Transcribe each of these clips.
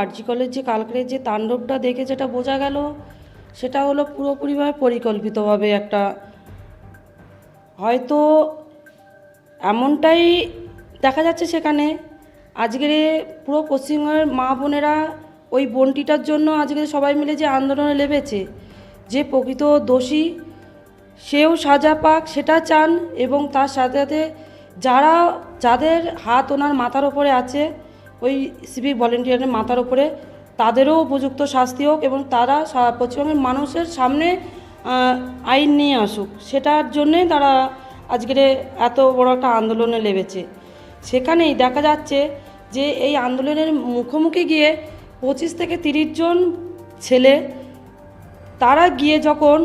আরজি college যে কালকের যে তাণ্ডবটা দেখে যেটা বোঝা গেল, সেটা হলো পুরোপুরিভাবে পরিকল্পিতভাবে একটা। হয়তো এমনটাই দেখা যাচ্ছে সেখানে, আজকের পুরো পশ্চিমবঙ্গের মা বোনেরা ওই বনটিটার জন্য আজকে সবাই মিলে যে আন্দোলনে লেবেছে যে প্রকৃত দোষী, সেও সাজা পাক, সেটা চান এবং তার সাথে সাথে যারা, যাদের হাত ওনার মাথার ওপরে আছে ওই সিভিক ভলেন্টিয়ারের মাথার ওপরে তাদেরও উপযুক্ত শাস্তি হোক এবং তারা পশ্চিমবঙ্গের মানুষের সামনে আইন নিয়ে আসুক। সেটার জন্যে তারা আজকের এত বড় একটা আন্দোলনে লেবেছে। সেখানেই দেখা যাচ্ছে যে এই আন্দোলনের মুখোমুখি গিয়ে পঁচিশ থেকে তিরিশ জন ছেলে, তারা গিয়ে যখন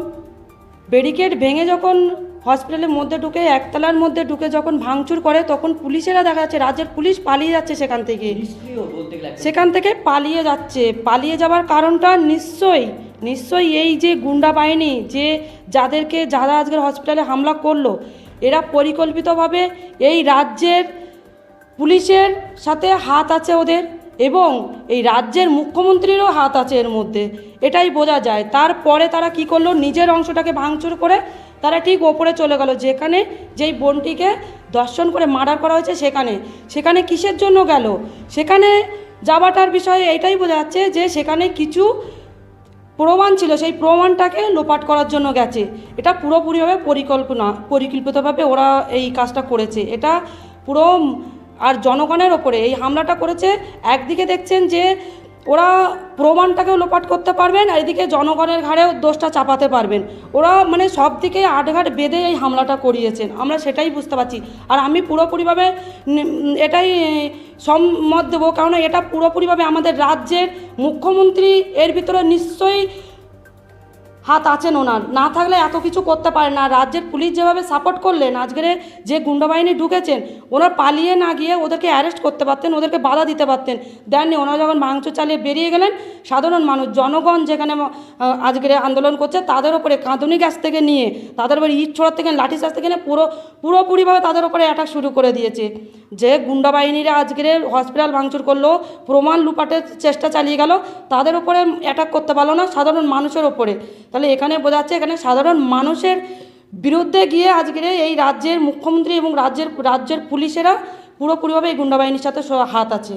ব্যারিকেড ভেঙে যখন হসপিটালের মধ্যে ঢুকে একতলার মধ্যে ঢুকে যখন ভাঙচুর করে তখন পুলিশেরা দেখা যাচ্ছে রাজ্যের পুলিশ পালিয়ে যাচ্ছে সেখান থেকে। সেখান থেকে পালিয়ে যাচ্ছে। পালিয়ে যাওয়ার কারণটা নিশ্চয়ই নিশ্চয়ই এই যে গুন্ডা বাহিনী যে যাদেরকে যারা আজকের হসপিটালে হামলা করল এরা পরিকল্পিতভাবে এই রাজ্যের পুলিশের সাথে হাত আছে ওদের। এবং এই রাজ্যের মুখ্যমন্ত্রীরও হাত আছে এর মধ্যে। এটাই বোঝা যায়। তারপরে তারা কি করল? নিজের অংশটাকে ভাঙচুর করে তারা ঠিক ওপরে চলে গেল। যেখানে যেই বোনটিকে দর্শন করে মার্ডার করা হয়েছে সেখানে। সেখানে কিসের জন্য গেল? সেখানে যাওয়াটার বিষয়ে এটাই বোঝা যাচ্ছে যে সেখানে কিছু প্রমাণ ছিল। সেই প্রমাণটাকে লোপাট করার জন্য গেছে। এটা পুরোপুরিভাবে পরিকল্পনা, পরিকল্পিতভাবে ওরা এই কাজটা করেছে। এটা পুরো আর জনগণের ওপরে এই হামলাটা করেছে, একদিকে দেখছেন যে ওরা প্রমাণটাকেও লোপাট করতে পারবেন, আর এদিকে জনগণের ঘাড়েও দোষটা চাপাতে পারবেন। ওরা মানে সব দিকে আটঘাট বেঁধে এই হামলাটা করিয়েছেন, আমরা সেটাই বুঝতে পারছি। আর আমি পুরোপুরিভাবে এটাই সম্মত দেবো কারণ এটা পুরোপুরিভাবে আমাদের রাজ্যের মুখ্যমন্ত্রী এর ভিতরে নিশ্চয়ই হাত আছেন ওনার। না থাকলে এত কিছু করতে পারেন না। রাজ্যের পুলিশ যেভাবে সাপোর্ট করলেন, আজকের যে গুন্ডা বাহিনী ঢুকেছেন, ওনার পালিয়ে না গিয়ে ওদেরকে অ্যারেস্ট করতে পারতেন, ওদেরকে বাধা দিতে পারতেন। দেননি ওনারা যখন মাংস চালিয়ে বেরিয়ে গেলেন, সাধারণ মানুষ, জনগণ যেখানে আজকের আন্দোলন করছে, তাদের ওপরে কাঁদুনি গ্যাস থেকে নিয়ে, তাদের উপরে ইট ছোড়ার থেকে, লাঠি চাষ থেকে নিয়ে পুরো, পুরোপুরিভাবে তাদের ওপরে অ্যাটাক শুরু করে দিয়েছে। যে গুন্ডা বাহিনীরা আজকের হসপিটাল ভাঙচুর করল, প্রমাণ লুপাটের চেষ্টা চালিয়ে গেল, তাদের ওপরে অ্যাটাক করতে পারল না সাধারণ মানুষের ওপরে তাহলে এখানে বোঝা যাচ্ছে এখানে সাধারণ মানুষের বিরুদ্ধে গিয়ে আজকের এই রাজ্যের মুখ্যমন্ত্রী এবং রাজ্যের রাজ্যের পুলিশেরা পুরোপুরিভাবে এই গুন্ডা বাহিনীর সাথে হাত আছে।